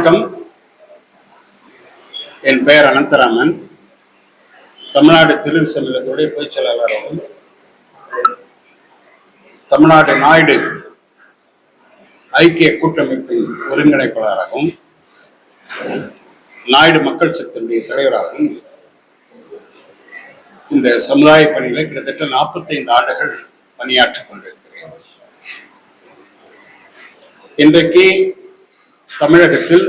வணக்கம். என் பெயர் அனந்தராமன். தமிழ்நாடு தெலுங்கு சமூகத்துடைய பொதுச் செயலாளராகவும் தமிழ்நாடு நாயுடு ஐக்கிய கூட்டமைப்பின் ஒருங்கிணைப்பாளராகவும் நாயுடு மக்கள் சக்தியினுடைய தலைவராகவும் இந்த சமுதாய பணியில் கிட்டத்தட்ட 45 ஆண்டுகள் பணியாற்றிக் கொண்டிருக்கிறேன். இன்றைக்கு தமிழகத்தில்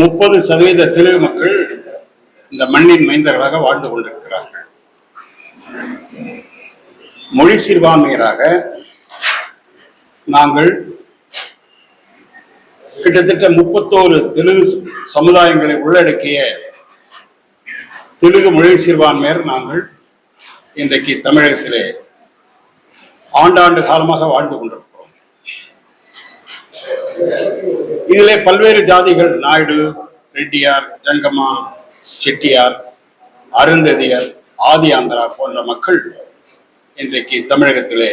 முப்பது சதவீத தெலுங்கு மக்கள் இந்த மண்ணின் மைந்தர்களாக வாழ்ந்து கொண்டிருக்கிறார்கள். மொழி சிறுபான்மையராக நாங்கள் கிட்டத்தட்ட முப்பத்தோரு தெலுங்கு சமுதாயங்களை உள்ளடக்கிய தெலுங்கு மொழி சிறுபான்மையர் நாங்கள் இன்றைக்கு தமிழகத்திலே ஆண்டாண்டு காலமாக வாழ்ந்து கொண்டிருக்கிறோம். இதிலே பல்வேறு ஜாதிகள் நாயுடு ரெட்டியார் ஜங்கம்மா செட்டியார் அருந்ததியர் ஆதி ஆந்திரா போன்ற மக்கள் இன்றைக்கு தமிழகத்திலே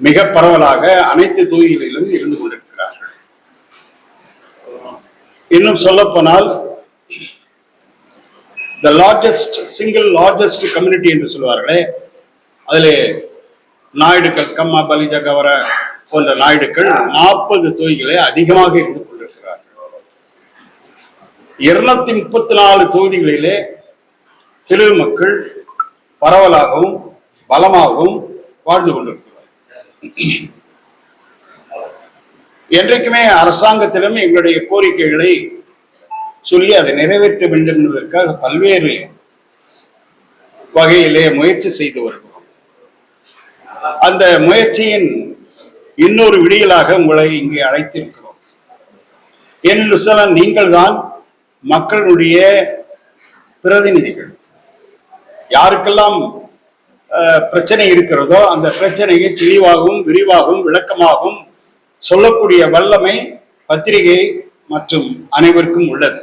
மிக பரவலாக அனைத்து தொகுதிகளிலும் இருந்து கொண்டிருக்கிறார்கள். இன்னும் சொல்லப்போனால் the largest single largest community என்று சொல்வார்களே அதிலே நாயுடுக்கள் கம்மா பலிஜ கவர போன்ற நாயுடுக்கள் நாற்பது தொகுதிகளை அதிகமாக இருந்து கொண்டிருக்கிறார்கள். இருநூத்தி முப்பத்தி நாலு தொகுதிகளிலே தெலுங்கு மக்கள் பரவலாகவும் பலமாகவும் வாழ்ந்து கொண்டிருக்கிறார்கள். என்றைக்குமே அரசாங்கத்திடம் எங்களுடைய கோரிக்கைகளை சொல்லி அதை நிறைவேற்ற வேண்டும் என்பதற்காக பல்வேறு வகையிலே முயற்சி செய்து வருகிறோம். அந்த முயற்சியின் இன்னொரு விடியலாக உங்களை இங்கே அழைத்திருக்கிறோம். ஏனென்று சொல்ல நீங்கள் தான் மக்களுடைய பிரதிநிதிகள். யாருக்கெல்லாம் பிரச்சனை இருக்கிறதோ அந்த பிரச்சனையை தெளிவாகவும் விரிவாகவும் விளக்கமாகவும் சொல்லக்கூடிய வல்லமை பத்திரிகை மற்றும் அனைவருக்கும் உள்ளது.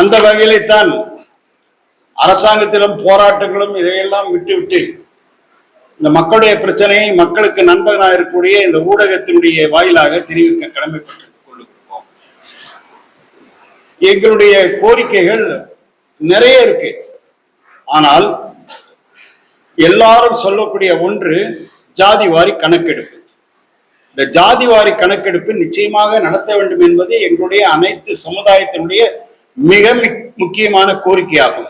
அந்த வகையிலே தான் போராட்டங்களும் இதையெல்லாம் விட்டுவிட்டு இந்த மக்களுடைய பிரச்சனையை மக்களுக்கு நண்பனாக இருக்கக்கூடிய இந்த ஊடகத்தினுடைய வாயிலாக தெரிவிக்க கடமைப்பட்டுக் கொள்ளுகிறோம் எங்களுடைய கோரிக்கைகள் நிறைய இருக்கு. ஆனால் எல்லாரும் சொல்லக்கூடிய ஒன்று ஜாதி வாரி கணக்கெடுப்பு. இந்த ஜாதி வாரி கணக்கெடுப்பு நிச்சயமாக நடத்த வேண்டும் என்பது எங்களுடைய அனைத்து சமுதாயத்தினுடைய மிக மிக்- முக்கியமான கோரிக்கையாகும்.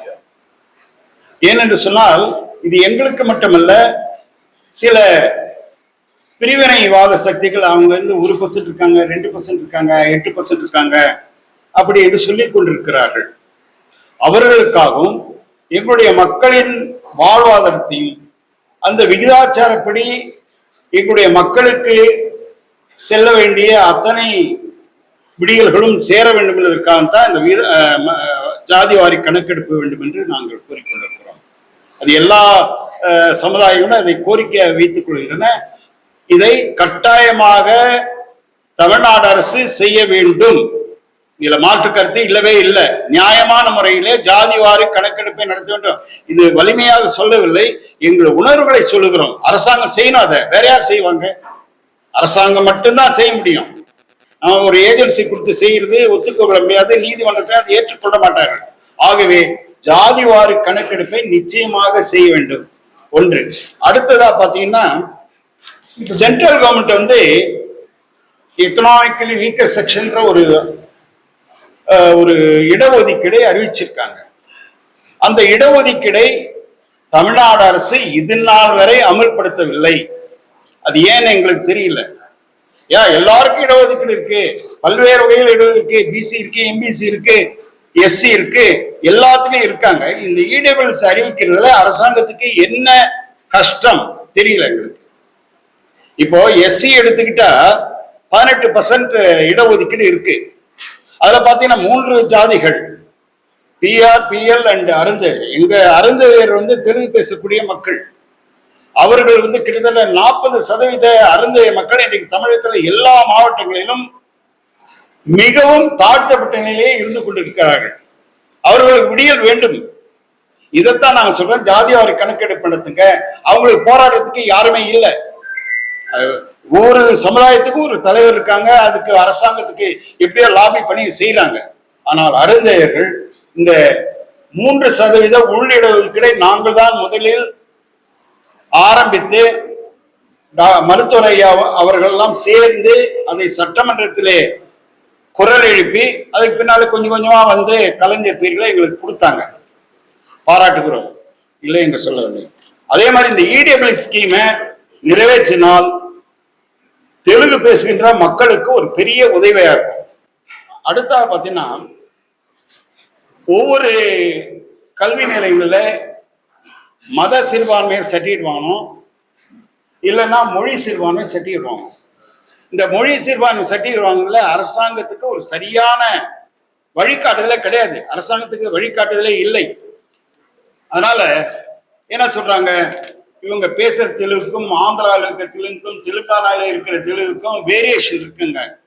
ஏனென்று சொன்னால் இது எங்களுக்கு மட்டுமல்ல சில பிரிவினைவாத சக்திகள் அவங்க வந்து ஒரு பர்சன்ட் இருக்காங்க ரெண்டு பர்சன்ட் இருக்காங்க எட்டு பர்சன்ட் இருக்காங்க அப்படி என்று சொல்லிக் கொண்டிருக்கிறார்கள். அவர்களுக்காகவும் எங்களுடைய மக்களின் வாழ்வாதாரத்தையும் அந்த விகிதாச்சாரப்படி எங்களுடைய மக்களுக்கு செல்ல வேண்டிய அத்தனை விடியல்களும் சேர வேண்டும் என்பதற்காகத்தான் இந்த விகித ஜாதி வாரி கணக்கெடுப்பு வேண்டும் என்று நாங்கள் கூறிக்கொண்டிருக்கிறோம். அது எல்லா சமுதாயங்களும் அதை கோரிக்கையாக வைத்துக் கொள்கின்றன. இதை கட்டாயமாக தமிழ்நாடு அரசு செய்ய வேண்டும். இதுல மாற்று கருத்து இல்லவே இல்லை. நியாயமான முறையிலே ஜாதிவாரி கணக்கெடுப்பை நடத்த வேண்டும். இது வலிமையாக சொல்லவில்லை. எங்கள் உணர்வுகளை சொல்லுகிறோம். அரசாங்கம் செய்யணும் அதை. வேற யார் செய்வாங்க? அரசாங்கம் மட்டும்தான் செய்ய முடியும். நம்ம ஒரு ஏஜென்சி கொடுத்து செய்யறது ஒத்துக்கொள்ள முடியாது நீதிமன்றத்தை அதை ஏற்றுக்கொள்ள மாட்டார்கள். ஆகவே ஜாதிவாரி கணக்கெடுப்பை நிச்சயமாக செய்ய வேண்டும். ஒன்று. அடுத்ததா பாத்தீங்கன்னா சென்ட்ரல் கவர்மெண்ட் வந்து எக்கனாமிக்கலி வீக்கர் செக்ஷன்ற ஒரு ஒரு இடஒதுக்கீடை அறிவிச்சிருக்காங்க. அந்த இடஒதுக்கீடை தமிழ்நாடு அரசு இது நாள் வரை அமல்படுத்தவில்லை. அது ஏன்னு எங்களுக்கு தெரியல. ஏன்? எல்லாருக்கும் இடஒதுக்கீடு இருக்கு. பல்வேறு வகையில் இடஒதுக்கீடு இருக்கு. பிசி இருக்கு எம்பிசி இருக்கு. எஸ்சி இருக்கு. எல்லாத்துலயும் இருக்காங்க. இந்த இடபிள்ஸ் அறிவிக்கிறதுல அரசாங்கத்துக்கு என்ன கஷ்டம் தெரியல எங்களுக்கு. இப்போ எஸ்சி எடுத்துக்கிட்டா பதினெட்டு பர்சன்ட் இடஒதுக்கீடு இருக்கு. அதுல பாத்தீங்கன்னா மூன்று ஜாதிகள். பிஆர் பிஎல் அண்ட் அருந்ததியர் எங்க அருந்ததியர் வந்து தெலுங்கு பேசக்கூடிய மக்கள். அவர்கள் வந்து கிட்டத்தட்ட நாற்பது சதவீத அருந்தைய மக்கள் இன்றைக்கு தமிழகத்துல எல்லா மாவட்டங்களிலும் மிகவும் தாழ்த்தப்பட்ட நிலையே இருந்து கொண்டிருக்கிறார்கள். அவர்களுக்கு விடியல் வேண்டும். இதைத்தான் நாங்க சொல்றோம். ஜாதிவாரி கணக்கெடுப்பு நடத்துங்க அவங்களுக்கு போராடுறதுக்கு யாருமே இல்லை. ஒவ்வொரு சமுதாயத்துக்கும் ஒரு தலைவர் இருக்காங்க. அதுக்கு அரசாங்கத்துக்கு எப்படியோ லாபி பண்ணி செய்யறாங்க ஆனால் அருந்தையர்கள் இந்த மூன்று சதவீத உள்ளிடவுகளை நாங்கள் தான் முதலில் ஆரம்பித்து டா- மருத்துவர் ஐயா அவர்கள் எல்லாம் சேர்ந்து அதை சட்டமன்றத்திலே குரல் எழுப்பி அதுக்கு பின்னால கொஞ்சம் கொஞ்சமா வந்து கலைஞர் பேர்களை எங்களுக்கு கொடுத்தாங்க. பாராட்டுகிறோம் இல்லை என்று சொல்லவில்லை. அதே மாதிரி இந்த E இடபிள்யூ ஸ்கீமை நிறைவேற்றினால் தெலுங்கு பேசுகின்ற மக்களுக்கு ஒரு பெரிய உதவியா இருக்கும். அடுத்தா பார்த்தீங்கன்னா ஒவ்வொரு கல்வி நிலையங்களில் மத சிறுபான்மையர் சர்டிஃபிகேட் வாங்கணும் இல்லைன்னா மொழி சிறுபான்மை சர்டிஃபிகேட் வாங்கணும் இந்த மொழி சீர்பான்மை சர்டிஃபிகேட் வாங்குறதுல அரசாங்கத்துக்கு ஒரு சரியான வழிகாட்டுதலே கிடையாது. அரசாங்கத்துக்கு வழிகாட்டுதலே இல்லை. அதனால என்ன சொல்றாங்க? இவங்க பேசுற தெலுங்குக்கும் ஆந்திராவில் இருக்கிற தெலுங்குக்கும் தெலுங்கானாவில் இருக்கிற தெலுங்குக்கும் வேரியேஷன் இருக்குங்க.